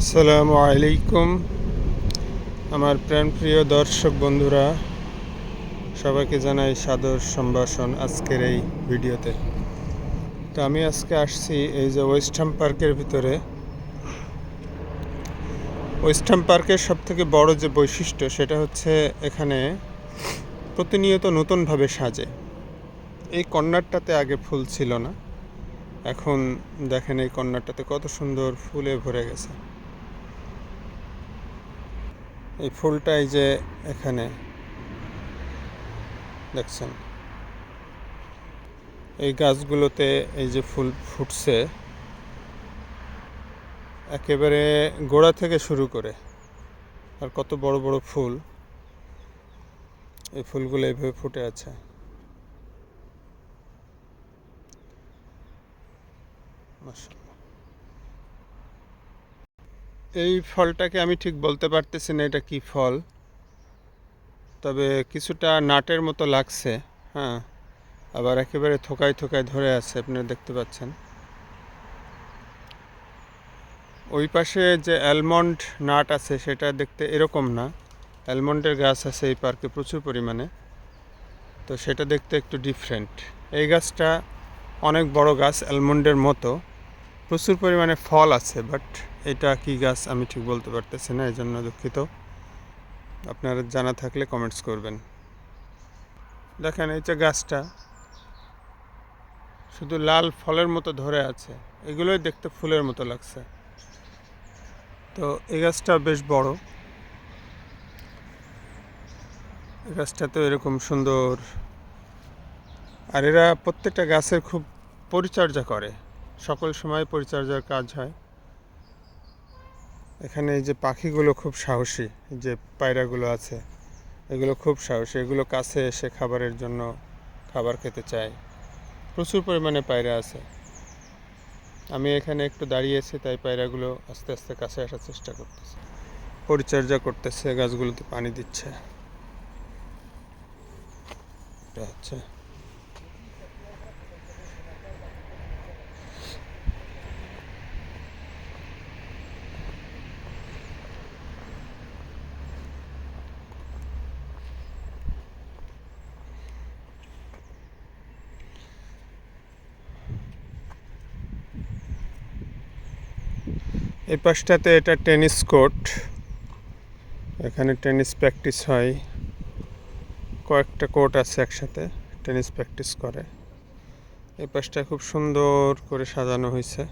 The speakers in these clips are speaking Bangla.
আসসালামু আলাইকুম। আমার প্রাণপ্রিয় দর্শক বন্ধুরা, সবাইকে জানাই সাদর সম্ভাষণ আজকের এই ভিডিওতে। তো আমি আজকে আসছি এই যে ওয়েস্টার্ন পার্কের ভিতরে। ওয়েস্টার্ন পার্কের সবথেকে বড় যে বৈশিষ্ট্য, সেটা হচ্ছে এখানে প্রতিনিয়ত নতুনভাবে সাজে। এই কর্নারটাতে আগে ফুল ছিল না। এখন দেখেন এই কর্নারটাতে কত সুন্দর ফুলে ভরে গেছে। এই ফুলটা এই যে এখানে, দেখছেন এই গাছগুলোতে এই যে ফুল ফুটছে, একেবারে গোড়া থেকে শুরু করে, আর কত বড় বড় ফুল, এই ফুলগুলো এইভাবে ফুটে আছে মাশাআল্লাহ। এই ফলটাকে আমি ঠিক বলতে পারতেছি না এটা কি ফল। তবে কিছুটা নাটের মতো লাগছে হ্যাঁ। আবার একেবারে থোকায় থোকায় ধরে আছে, আপনারা দেখতে পাচ্ছেন। ওই পাশে যে অ্যালমন্ড নাট আছে, সেটা দেখতে এরকম না। অ্যালমন্ডের গাছ আছে এই পার্কে প্রচুর পরিমাণে। তো সেটা দেখতে একটু ডিফারেন্ট এই গাছটা অনেক বড় গাছ, অ্যালমন্ডের মতো। প্রচুর পরিমাণে ফল আছে বাট এটা কি গাছ আমি ঠিক বলতে পারতেছি না এই জন্য দুঃখিত। আপনারা জানা থাকলে কমেন্টস করবেন। দেখেন এই যে গাছটা, শুধু লাল ফলের মতো ধরে আছে, এগুলোই দেখতে ফুলের মতো লাগছে। তো এই গাছটা বেশ বড়। এই গাছটা তো এরকম সুন্দর। আর এরা প্রত্যেকটা গাছের খুব পরিচর্যা করে। সকল সময় পরিচর্যার কাজ হয়। এখানে এই যে পাখিগুলো খুব সাহসী যে পায়রাগুলো আছে, এগুলো খুব সাহসী, এগুলো কাছে এসে খাবারের জন্য খাবার খেতে চায়। প্রচুর পরিমাণে পায়রা আছে। আমি এখানে একটু দাঁড়িয়েছি, তাই পায়রাগুলো আস্তে আস্তে কাছে আসার চেষ্টা করতেছে। পরিচর্যা করতেছে, গাছগুলোতে পানি দিচ্ছে। এটা এই পাশটাতে এটা টেনিস কোর্ট। এখানে টেনিস প্র্যাকটিস হয়। কয়েকটা কোর্ট আছে একসাথে, টেনিস প্র্যাকটিস করে। এই পাশটা খুব সুন্দর করে সাজানো হয়েছে।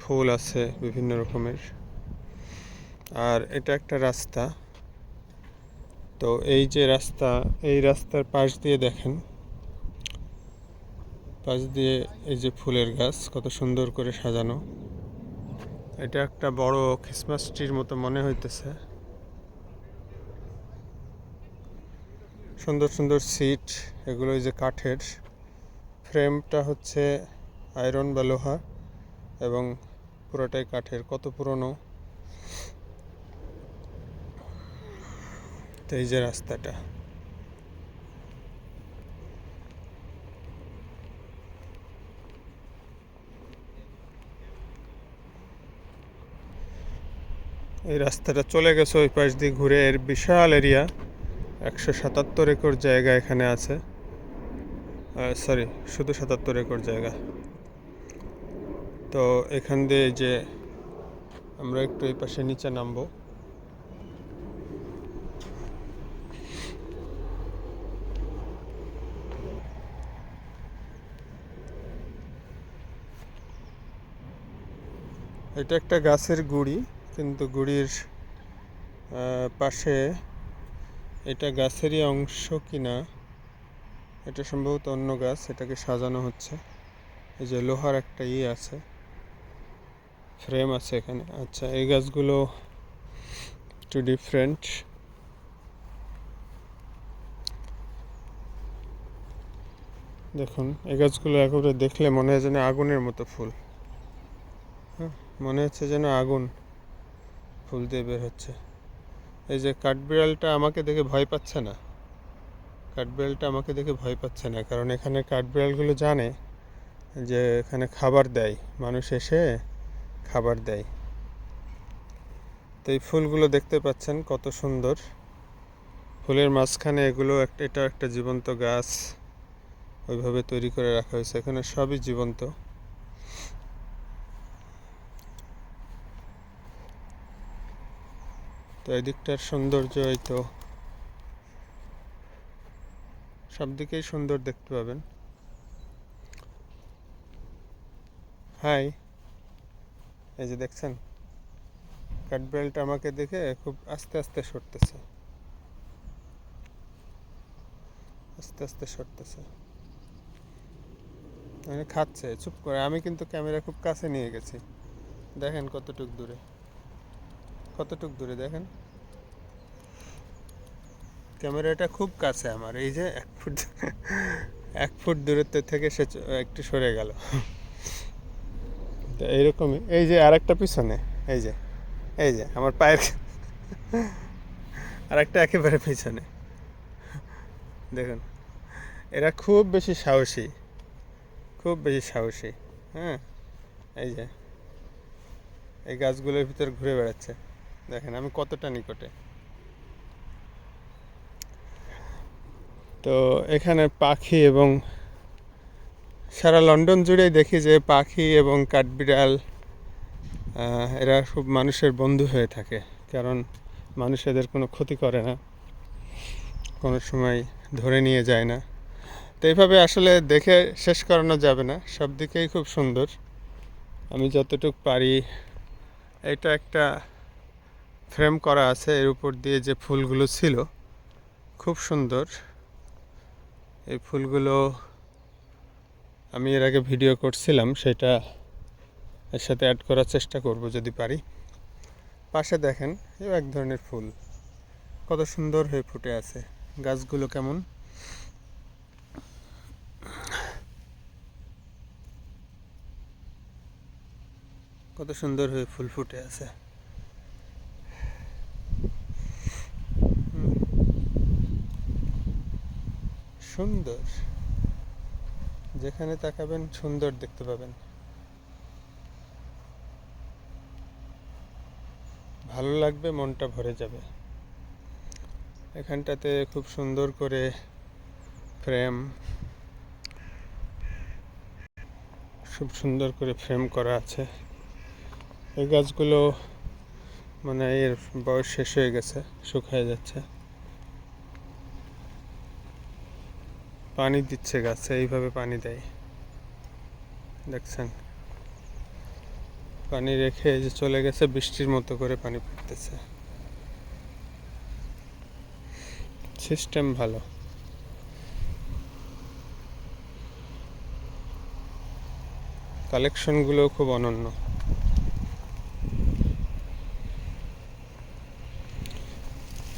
ফুল আছে বিভিন্ন রকমের। আর এটা একটা রাস্তা। তো এই যে রাস্তা, এই রাস্তার পাশ দিয়ে দেখেন। পাশ দিয়ে এই যে ফুলের গাছ, কত সুন্দর করে সাজানো। এটা একটা বড় খ্রিসমাস ট্রির মতো মনে হইতেছে। সুন্দর সুন্দর সিট এগুলো যে কাঠের। ফ্রেমটা হচ্ছে আয়রন বা লোহা এবং পুরোটাই কাঠের, কত পুরনো? তো এই যে রাস্তাটা। এই রাস্তাটা চলে গেছে ওই পাশ দিয়ে ঘুরে। এর বিশাল এরিয়া একশো সাতাত্তর একর জায়গা এখানে আছে। সরি শুধু সাতাত্তর একর জায়গা। তো এখান দিয়ে যে আমরা একটু এই পাশে নিচে নামবো। এটা একটা গাছের গুড়ি। কিন্তু গুড়ির পাশে এটা গাছেরই অংশ কিনা, এটা সম্ভবত অন্য গাছ, এটাকে সাজানো হচ্ছে। এই যে লোহার একটা ইয়ে আছে, ফ্রেম আছে এখানে। আচ্ছা এই গাছগুলো একটু ডিফারেন্ট দেখুন, এই গাছগুলো একেবারে দেখলে মনে হয় যেন আগুনের মতো ফুল। হ্যাঁ মনে হচ্ছে যেন আগুন। ফুল দিয়ে বের হচ্ছে। এই যে কাঠবিড়ালটা আমাকে দেখে ভয় পাচ্ছে না। কাঠবিড়ালটা আমাকে দেখে ভয় পাচ্ছে না, কারণ এখানে কাঠবিড়ালগুলো জানে যে এখানে খাবার দেয়। মানুষ এসে খাবার দেয়। তো এই ফুলগুলো দেখতে পাচ্ছেন কত সুন্দর। ফুলের মাঝখানে এগুলো একটা, এটা একটা জীবন্ত গাছ। ওইভাবে তৈরি করে রাখা হয়েছে। এখানে সবই জীবন্ত। তো এদিকটার সৌন্দর্য এই তো। সব দিকেই সুন্দর দেখতে পাবেন। হাই। এই যে দেখছেন? কাঠবেলটা আমাকে দেখে খুব আস্তে আস্তে সরতেছে। আস্তে আস্তে সরতেছে। মানে খাচ্ছে, চুপ করে। আমি কিন্তু ক্যামেরা খুব কাছে নিয়ে গেছি। দেখেন কতটুক দূরে। কতটুক দূরে দেখেন? ক্যামেরাটা খুব কাছে আমার, এই যে এক ফুট এক ফুট দূরত্ব থেকে সে একটু সরে গেল। তো এইরকমই, এই যে আরেকটা পিছনে, এই যে এই যে, আমার পায়ের আরেকটা একেবারে পিছনে। দেখুন, এরা খুব বেশি সাহসী, খুব বেশি সাহসী হ্যাঁ? এই যে, এই গাছগুলোর ভিতর ঘুরে বেড়াচ্ছে। দেখেন আমি কতটা নিকটে। তো এখানে পাখি এবং সারা লন্ডন জুড়েই দেখি যে পাখি এবং কাঠবিড়াল এরা খুব মানুষের বন্ধু হয়ে থাকে, কারণ মানুষ এদের কোনো ক্ষতি করে না, কোনো সময় ধরে নিয়ে যায় না। তো এইভাবে আসলে দেখে শেষ করানো যাবে না সব দিকেই খুব সুন্দর। আমি যতটুকু পারি, এটা একটা ফ্রেম করা আছে এর উপর দিয়ে যে ফুলগুলো ছিল, খুব সুন্দর। এই ফুলগুলো আমি এর আগে ভিডিও করছিলাম, সেটা এর সাথে অ্যাড করার চেষ্টা করব যদি পারি। পাশে দেখেন, এও এক ধরনের ফুল। কত সুন্দর হয়ে ফুটে আছে। গাছগুলো কেমন? কত সুন্দর হয়ে ফুল ফুটে আছে। সুন্দর। যেখানে তাকাবেন, সুন্দর দেখতে পাবেন। ভালো লাগবে, মনটা ভরে যাবে। এখানটাতে খুব সুন্দর করে ফ্রেম, খুব সুন্দর করে ফ্রেম করা আছে। এই গাছগুলো মানে এর বয়স শেষ হয়ে গেছে, শুকিয়ে যাচ্ছে। পানি দিচ্ছে গাছে, এইভাবে পানি দেয়। দেখছেন? পানি রেখে যে চলে গেছে, বৃষ্টির মতো করে পানি পড়তেছে। সিস্টেম ভালো। কালেকশনগুলো খুব অনন্য।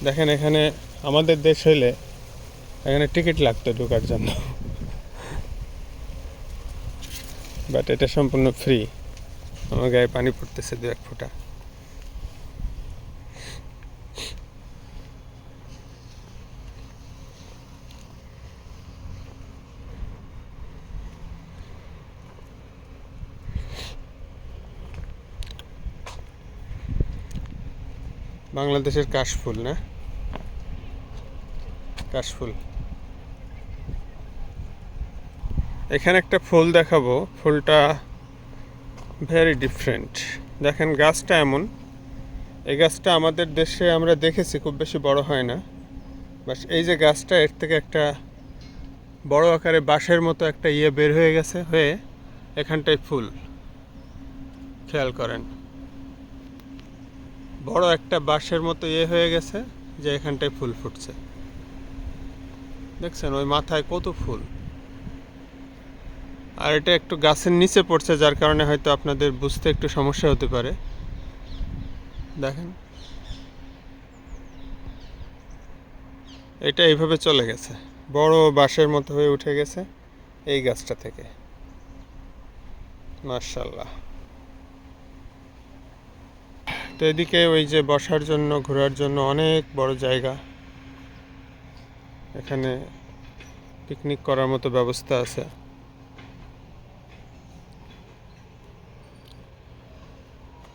দেখেন এখানে আমাদের দেশ হইলে এখানে টিকিট লাগতো ঢোকার জন্য। বাট এটা সম্পূর্ণ ফ্রি আমার গায়ে পানি পড়তেছে দু এক ফোঁটা। বাংলাদেশের কাশফুল, না? কাশফুল। এখানে একটা ফুল দেখাবো। ফুলটা ভেরি ডিফারেন্ট দেখেন, গাছটা এমন। এই গাছটা আমাদের দেশে আমরা দেখেছি, খুব বেশি বড় হয় না। বাস এই যে গাছটা, এর থেকে একটা বড় আকারে বাঁশের মতো একটা ইয়ে বের হয়ে গেছে, হয়ে এখানটায় ফুল। খেয়াল করেন। বড় একটা বাঁশের মতো ইয়ে হয়ে গেছে যে এখানটায় ফুল ফুটছে। দেখছেন, ওই মাথায় কত ফুল। আর এটা একটু গাছের নিচে পড়ছে, যার কারণে হয়তো আপনাদের বুঝতে একটু সমস্যা হতে পারে। দেখেন। এটা এইভাবে চলে গেছে। বড় বাঁশের মতো হয়ে উঠে গেছে এই গাছটা থেকে। মার্শাল্লাহ তো এদিকে ওই যে বসার জন্য, ঘোরার জন্য অনেক বড় জায়গা। এখানে পিকনিক করার মতো ব্যবস্থা আছে।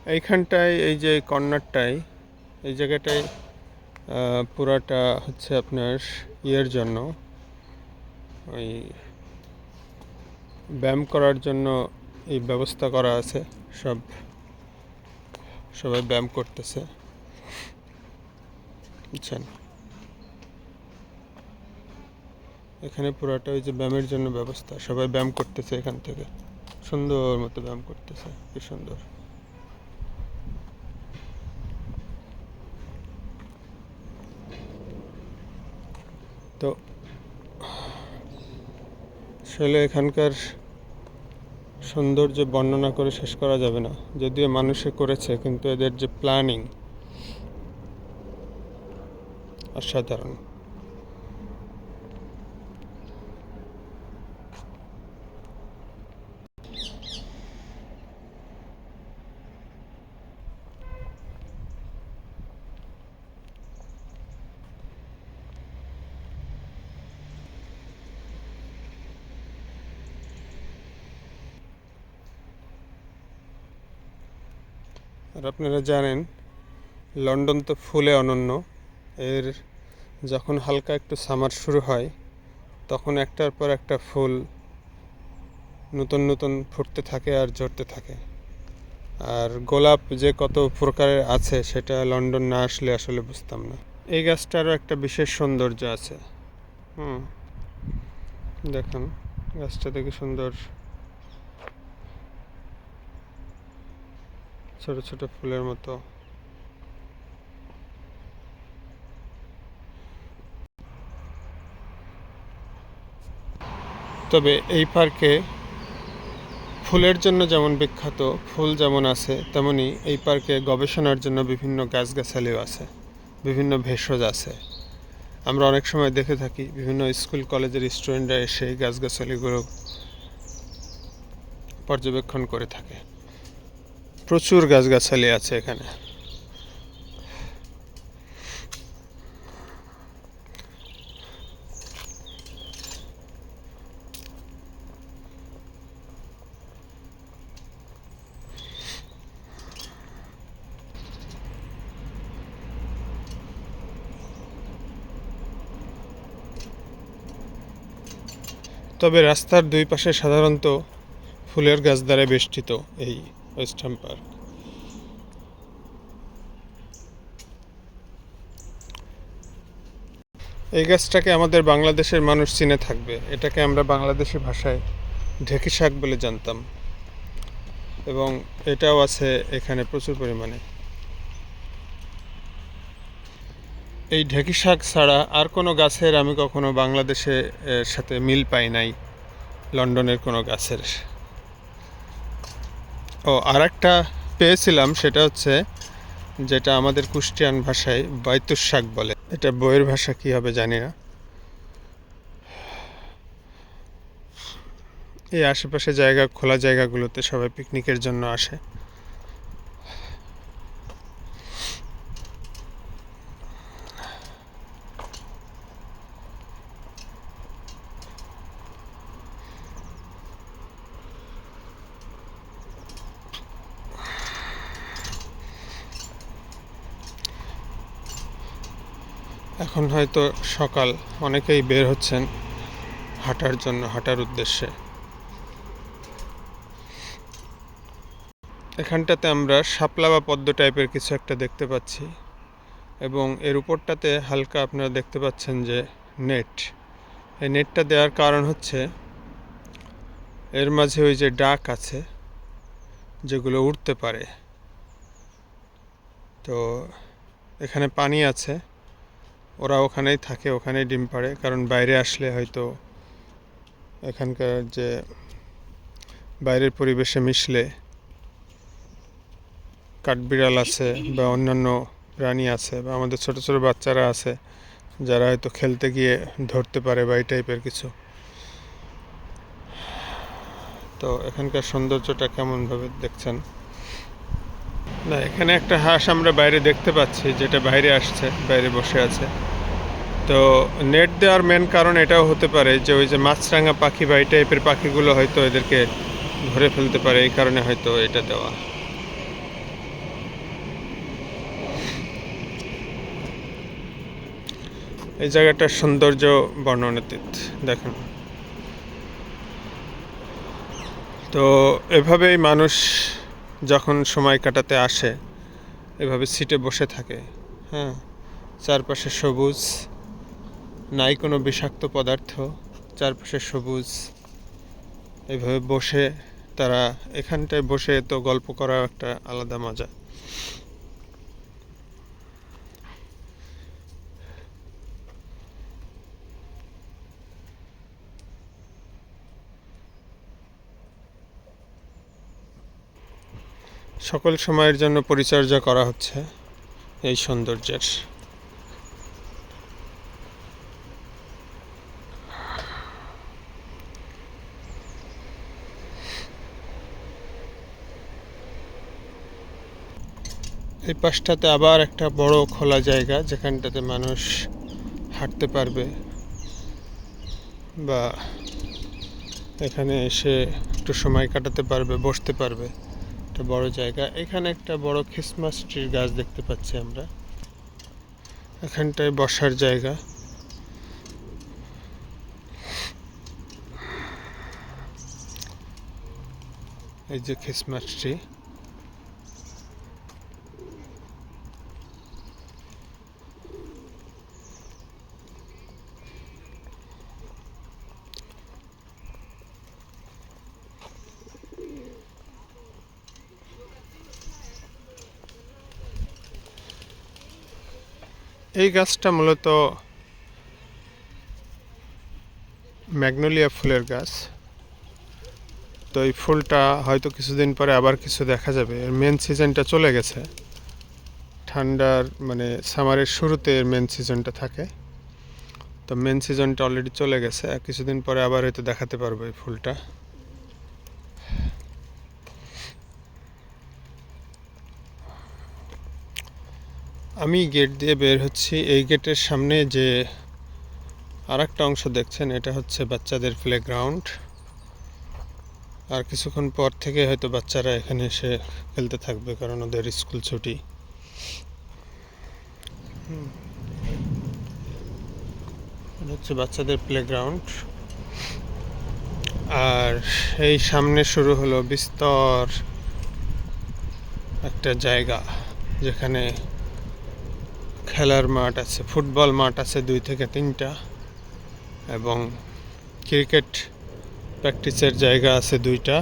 এইখানটায়, এই যে কর্নারটায়, এই জায়গাটায় পুরাটা হচ্ছে আপনার ইয়ের জন্য, ওই ব্যায়াম করার জন্য এই ব্যবস্থা করা আছে, সব সবাই ব্যায়াম করতেছে। বুঝছেন? এখানে পুরাটা ওই যে ব্যায়ামের জন্য ব্যবস্থা, সবাই ব্যায়াম করতেছে এখান থেকে। সুন্দর মতো ব্যায়াম করতেছে, কি সুন্দর। তো আসলে এখানকার সৌন্দর্য বর্ণনা করে শেষ করা যাবে না। যদিও মানুষে করেছে, কিন্তু এদের যে প্ল্যানিং অসাধারণ। আর আপনারা জানেন, লন্ডন তো ফুলে অনন্য। এর যখন হালকা একটু সামার শুরু হয়, তখন একটার পর একটা ফুল নতুন নতুন ফুটতে থাকে আর ঝরতে থাকে। আর গোলাপ যে কত প্রকারের আছে, সেটা লন্ডন না আসলে আসলে বুঝতাম না। এই গাছটারও একটা বিশেষ সৌন্দর্য আছে। হুম, দেখুন, গাছটা দেখে সুন্দর ছোট ছোট ফুলের মতো। তবে এই পার্কে ফুলের জন্য যেমন বিখ্যাত, ফুল যেমন আছে, তেমনি এই পার্কে গবেষণার জন্য বিভিন্ন গাছগাছালিও আছে, বিভিন্ন ভেষজ আছে। আমরা অনেক সময় দেখে থাকি বিভিন্ন স্কুল কলেজের স্টুডেন্টরা এসে গাছগাছালিগুলো পর্যবেক্ষণ করে থাকে। প্রচুর গাছগাছালি আছে এখানে। তবে রাস্তার দুই পাশে সাধারণত ফুলের গাছ দ্বারা বেষ্টিত এই ওয়েস্টার্ন পার্ক এই গাছটাকে আমাদের বাংলাদেশের মানুষ চিনে থাকবে। এটাকে আমরা বাংলাদেশি ভাষায় ঢেকি শাক বলে জানতাম। এবং এটাও আছে এখানে প্রচুর পরিমাণে। এই ঢেকি শাক ছাড়া আর কোনো গাছের আমি কখনো বাংলাদেশে সাথে মিল পাই নাই, লন্ডনের কোনো গাছের। ও আর একটা পেয়েছিলাম, সেটা হচ্ছে যেটা আমাদের কুষ্টিয়ান ভাষায় বাইতুর শাক বলে। এটা বইয়ের ভাষা কি হবে জানি না। এই আশেপাশে জায়গা, খোলা জায়গাগুলোতে সবাই পিকনিকের জন্য আসে। এখন হয়তো সকাল, অনেকেই বের হচ্ছেন হাঁটার জন্য, হাঁটার উদ্দেশ্যে। এখানটাতে আমরা শাপলা বা পদ্ম টাইপের কিছু একটা দেখতে পাচ্ছি এবং এর উপরটাতে হালকা আপনারা দেখতে পাচ্ছেন যে নেট। এই নেটটা দেওয়ার কারণ হচ্ছে এর মাঝে ওই যে ডাক আছে যেগুলো উঠতে পারে। তো এখানে পানি আছে। ওরা ওখানেই থাকে, ওখানেই ডিম পাড়ে। কারণ বাইরে আসলে হয়তো এখানকার যে বাইরের পরিবেশে মিশলে কাঠবিড়াল আছে বা অন্যান্য প্রাণী আছে বা আমাদের ছোট ছোট বাচ্চারা আছে, যারা হয়তো খেলতে গিয়ে ধরতে পারে বা এই টাইপের কিছু। তো এখানকার সৌন্দর্যটা কেমনভাবে দেখছেন? না, এখানে একটা হাঁস আমরা বাইরে দেখতে পাচ্ছি, যেটা বাইরে আসছে, বাইরে বসে আছে। তো নেট দেওয়ার মেন কারণ এটাও হতে পারে যে, ওই যে মাছরাঙা পাখি বা এই টাইপের পাখিগুলো হয়তো এদেরকে ধরে ফেলতে পারে, এই কারণে হয়তো এটা দেওয়া। এই জায়গাটার সৌন্দর্য বর্ণনাতীত, দেখেন। তো এভাবেই মানুষ যখন সময় কাটাতে আসে, এভাবে সিটে বসে থাকে। হ্যাঁ চারপাশে সবুজ, নাই কোনো বিষাক্ত পদার্থ। চারপাশে সবুজ, এভাবে বসে তারা, এখানটায় বসে তো গল্প করা একটা আলাদা মজা। সকল সময়ের জন্য পরিচর্যা করা হচ্ছে এই সৌন্দর্যের। এই পাশটাতে আবার একটা বড় খোলা জায়গা যেখানটাতে মানুষ হাঁটতে পারবে বা এখানে এসে একটু সময় কাটাতে পারবে, বসতে পারবে। একটা বড় জায়গা। এখানে একটা বড় খ্রিসমাস ট্রির গাছ দেখতে পাচ্ছি আমরা। এখানটায় বসার জায়গা। এই যে খ্রিসমাস ট্রি এই গাছটা মূলত ম্যাগনোলিয়া ফুলের গাছ। তো এই ফুলটা হয়তো কিছুদিন পরে আবার কিছু দেখা যাবে। এর মেন সিজনটা চলে গেছে। ঠান্ডার মানে সামারের শুরুতে এর মেন সিজনটা থাকে। তো মেন সিজনটা অলরেডি চলে গেছে। কিছুদিন পরে আবার হয়তো দেখাতে পারব এই ফুলটা। আমি গেট দিয়ে বের হচ্ছি। এই গেটের সামনে যে আর একটা অংশ দেখছেন, এটা হচ্ছে বাচ্চাদের প্লে গ্রাউন্ড আর কিছুক্ষণ পর থেকে হয়তো বাচ্চারা এখানে এসে খেলতে থাকবে কারণ ওদের স্কুল ছুটি। হচ্ছে বাচ্চাদের প্লে গ্রাউন্ড আর এই সামনে শুরু হলো বিস্তর একটা জায়গা, যেখানে খেলার মাঠ আছে, ফুটবল মাঠ আছে দুই থেকে তিনটা এবং ক্রিকেট প্র্যাকটিসের জায়গা আছে দুইটা।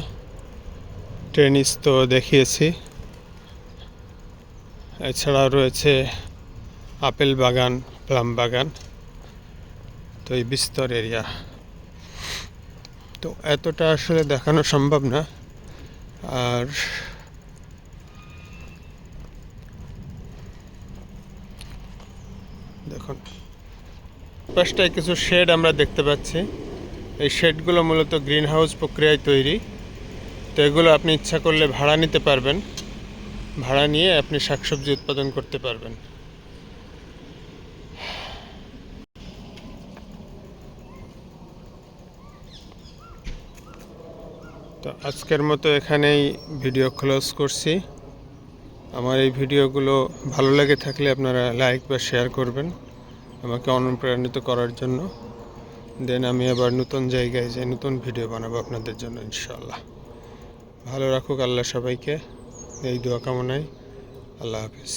টেনিস তো দেখিয়েছি। এছাড়াও রয়েছে আপেল বাগান, প্লাম বাগান, তো এই বিস্তর এরিয়া। তো এতটা আসলে দেখানো সম্ভব না। আর দেখুন। পাশটায় কিছু শেড আমরা দেখতে পাচ্ছি। এই শেডগুলো মূলত গ্রিন হাউস প্রক্রিয়ায় তৈরি। তো এগুলো আপনি ইচ্ছা করলে ভাড়া নিতে পারবেন। ভাড়া নিয়ে আপনি শাকসবজি উৎপাদন করতে পারবেন। তো আজকের মতো এখানেই ভিডিও ক্লোজ করছি। আমার এই ভিডিওগুলো ভালো লাগে থাকলে আপনারা লাইক বা শেয়ার করবেন, আমাকে অনুপ্রাণিত করার জন্য। দেন আমি আবার নতুন জায়গায় যে নতুন ভিডিও বানাবো আপনাদের জন্য ইনশাল্লাহ ভালো রাখুক আল্লাহ সবাইকে, এই দোয়া কামনায় আল্লাহ হাফিজ।